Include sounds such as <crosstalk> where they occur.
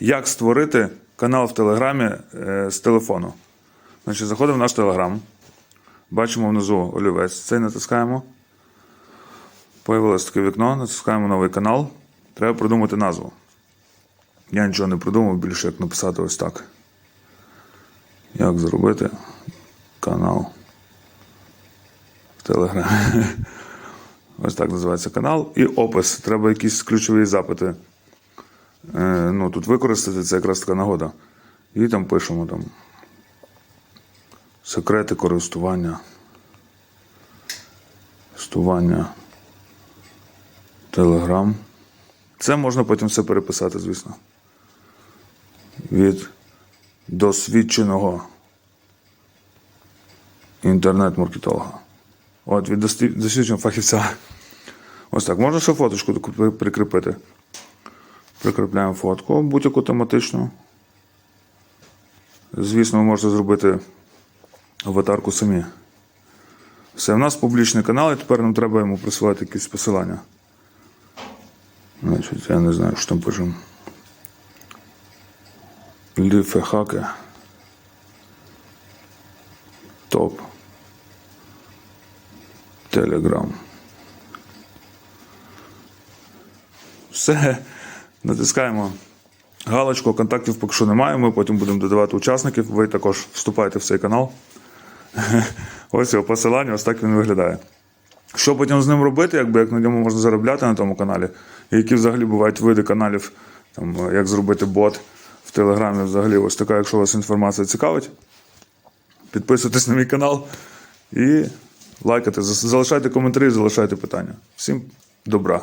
Як створити канал в Телеграмі е, з телефону? Значить, заходимо в наш Телеграм. Бачимо внизу олівець. Цей натискаємо. Появилось таке вікно, натискаємо новий канал. Треба придумати назву. Я нічого не придумав більше, як написати ось так. Як зробити канал в Телеграмі. <laughs> Ось так називається канал. І опис. Треба якісь ключові запити. Е, ну, тут використати це якраз така нагода. І там пишемо там. Секрети користування. Користування. Телеграм. Це можна потім все переписати, звісно. Від досвідченого інтернет-маркетолога. От від досвідченого фахівця. Ось так. Можна ще фоточку прикріпити. Прикріпляємо фотку будь-яку тематичну. Звісно, ви можете зробити аватарку самі. Все, у нас публічний канал, і тепер нам треба йому присилати якісь посилання. Значить, я не знаю, що там пишемо. Ліфехаки. Топ. Телеграм. Все. Натискаємо галочку, контактів поки що немає. Ми потім будемо додавати учасників. Ви також вступайте в цей канал. <laughs> Ось його посилання, ось так він виглядає. Що потім з ним робити, якби як на ньому можна заробляти на тому каналі, і які взагалі бувають види каналів, там, як зробити бот в Телеграмі, взагалі, ось така, якщо вас інформація цікавить, підписуйтесь на мій канал і лайкайте, залишайте коментарі, залишайте питання. Всім добра!